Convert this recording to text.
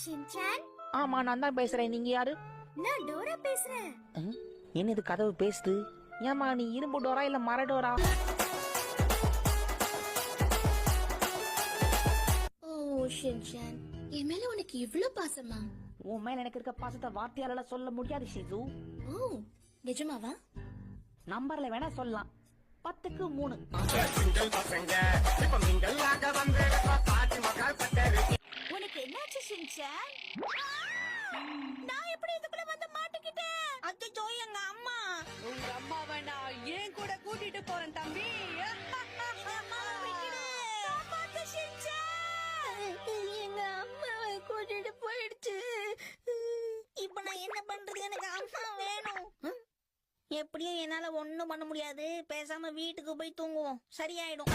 Shinchan ஆமா நான் தான் பேசுறேன். நீங்க யாரு? நான் டோரா பேசுறேன். என்ன இது கதவு பேசுது? ஏமா நீ இரும்பு டோரா இல்ல மர டோரா? ஓ ஷின்சான் என் மேல உனக்கு இவ்ளோ பாசமா? உன் மேல எனக்கு இருக்க பாசத்தை வார்த்தையால சொல்ல முடியாது ஷிசு ஓ நிஜமாவா? நம்பர்ல வேணா சொல்லலாம். பத்துக்கு மூணு. ஷின்சான் நான் எப்படி இதுக்குள்ள வந்து மாட்டிக்கிட்டேன்? அச்சோ எங்க அம்மா. உங்க அம்மாவை நான் ஏன் கூட கூட்டிட்டு போறேன் தம்பி? எங்க அம்மாவை கூட்டிட்டு போயிடுச்சு. இப்ப நான் என்ன பண்றது? எனக்கு அம்மா வேணும். எப்படியும் என்னால ஒண்ணும் பண்ண முடியாது. பேசாம வீட்டுக்கு போய் தூங்குவோம். சரியாயிடும்.